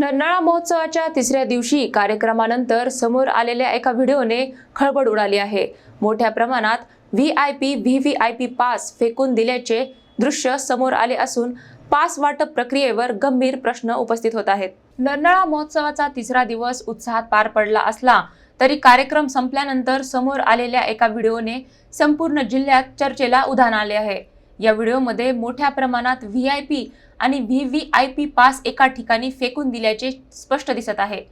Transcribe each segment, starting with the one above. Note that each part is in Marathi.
नरनाळा महोत्सवाच्या तिसऱ्या दिवशी कार्यक्रमानंतर समोर आलेल्या एका व्हिडिओने खळबळ उडाली आहे. मोठ्या प्रमाणात V I P V V I P pass फेकून दिल्याचे दृश्य समोर आले असून पास वाटप प्रक्रियेवर गंभीर प्रश्न उपस्थित होत आहेत. नरनाळा महोत्सवाचा तिसरा दिवस उत्साहात पार पडला असला तरी कार्यक्रम संपल्यानंतर समोर आलेल्या एका व्हिडिओने संपूर्ण जिल्ह्यात चर्चेला उधाण आले आहे. या व्हिडिओमध्ये मोठ्या प्रमाणात व्ही आय पी आणि V V I P pass एका ठिकाणी फेकून दिल्याचे स्पष्ट दिसत आहे.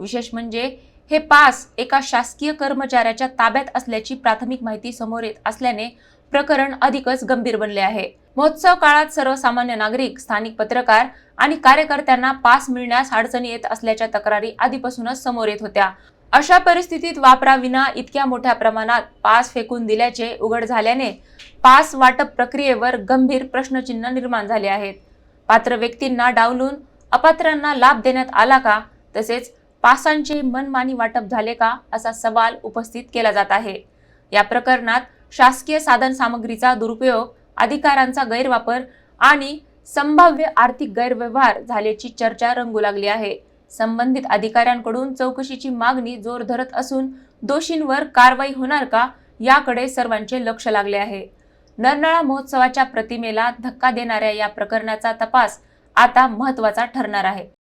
विशेष म्हणजे हे पास एका शासकीय कर्मचाऱ्याच्या ताब्यात असल्याची प्राथमिक माहिती समोर येत असल्याने प्रकरण अधिकच गंभीर बनले आहे. महोत्सव काळात सर्वसामान्य नागरिक स्थानिक पत्रकार आणि कार्यकर्त्यांना पास मिळण्यास अडचणी येत असल्याच्या तक्रारी आधीपासूनच समोर येत होत्या. अशा परिस्थितीत वापराविना इतक्या मोठ्या प्रमाणात पास फेकून दिल्याचे उघड झाल्याने पास वाटप प्रक्रियेवर गंभीर प्रश्नचिन्ह निर्माण झाले आहेत. पात्र व्यक्तींना डावलून अपात्रांना लाभ देण्यात आला का? तसेच पासांचे मनमानी वाटप झाले का? असा सवाल उपस्थित केला जात आहे. या प्रकरणात शासकीय साधन सामग्रीचा दुरुपयोग अधिकारांचा गैरवापर आणि संभाव्य आर्थिक गैरव्यवहार झाल्याची चर्चा रंगू लागली आहे. संबंधित अधिकाऱ्यांकडून चौकशीची मागणी जोर धरत असून दोषींवर कारवाई होणार का याकडे सर्वांचे लक्ष लागले आहे. नरनाळा महोत्सवाच्या प्रतिमेला धक्का देणाऱ्या या प्रकरणाचा तपास आता महत्त्वाचा ठरणार आहे.